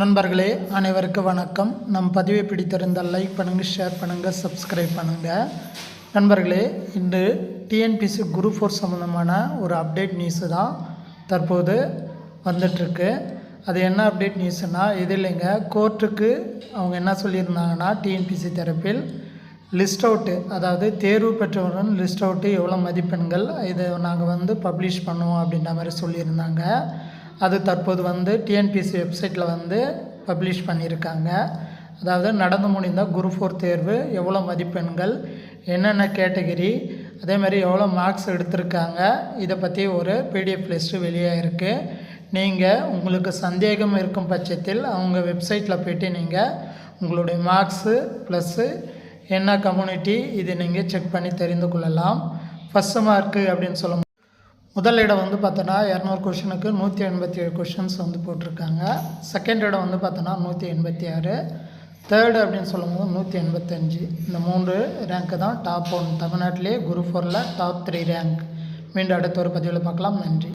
நண்பர்களே அனைவருக்கும் வணக்கம். நம் பதிவை பிடித்திருந்தால் லைக் பண்ணுங்கள் ஷேர் பண்ணுங்கள் சப்ஸ்கிரைப் பண்ணுங்கள் நண்பர்களே இன்று டிஎன்பிசி குரு ஃபோர் சம்மந்தமான ஒரு அப்டேட் நியூஸு தான் தற்போது வந்துட்டுருக்கு. அது என்ன அப்டேட் நியூஸ்னால் இது இல்லைங்க. கோர்ட்டுக்கு அவங்க என்ன சொல்லியிருந்தாங்கன்னா டிஎன்பிசி தரப்பில் லிஸ்ட் அவுட்டு அதாவது தேர்வு பெற்றவர்கள் லிஸ்ட் அவுட்டு எவ்வளோ மதிப்பெண்கள் இதை நாங்கள் வந்து பப்ளிஷ் பண்ணுவோம் அப்படின்ற மாதிரி சொல்லியிருந்தாங்க. அது தற்போது வந்து டிஎன்பிசி வெப்சைட்டில் வந்து பப்ளிஷ் பண்ணியிருக்காங்க. அதாவது நடந்து முடிந்த குரு ஃபோர் தேர்வு எவ்வளோ மதிப்பெண்கள் என்னென்ன கேட்டகிரி அதே மாதிரி எவ்வளோ மார்க்ஸ் எடுத்திருக்காங்க இதை பற்றி ஒரு பிடிஎஃப் லிஸ்ட்டு வெளியே இருக்குது நீங்கள் உங்களுக்கு சந்தேகம் இருக்கும் பட்சத்தில் அவங்க வெப்சைட்டில் போய்ட்டு நீங்கள் உங்களுடைய மார்க்ஸு ப்ளஸ்ஸு என்ன கம்யூனிட்டி இது நீங்கள் செக் பண்ணி தெரிந்து கொள்ளலாம். ஃபஸ்ட்டு மார்க்கு அப்படின்னு சொல்லும் முதல் இடம் வந்து பார்த்தோன்னா இரநூறு கொஷனுக்கு நூற்றி எண்பத்தி ஏழு கொஷின்ஸ் வந்து போட்டிருக்காங்க. செகண்ட் இடம் வந்து பார்த்தோன்னா நூற்றி எண்பத்தி ஆறு தேர்டு அப்படின்னு சொல்லும்போது நூற்றி எண்பத்தஞ்சு. இந்த மூன்று ரேங்க்கு தான் டாப் ஒன் தமிழ்நாட்டிலே குரு ஃபோரில் டாப் த்ரீ ரேங்க் மீண்டும் அடுத்த ஒரு பதிவில் பார்க்கலாம். நன்றி.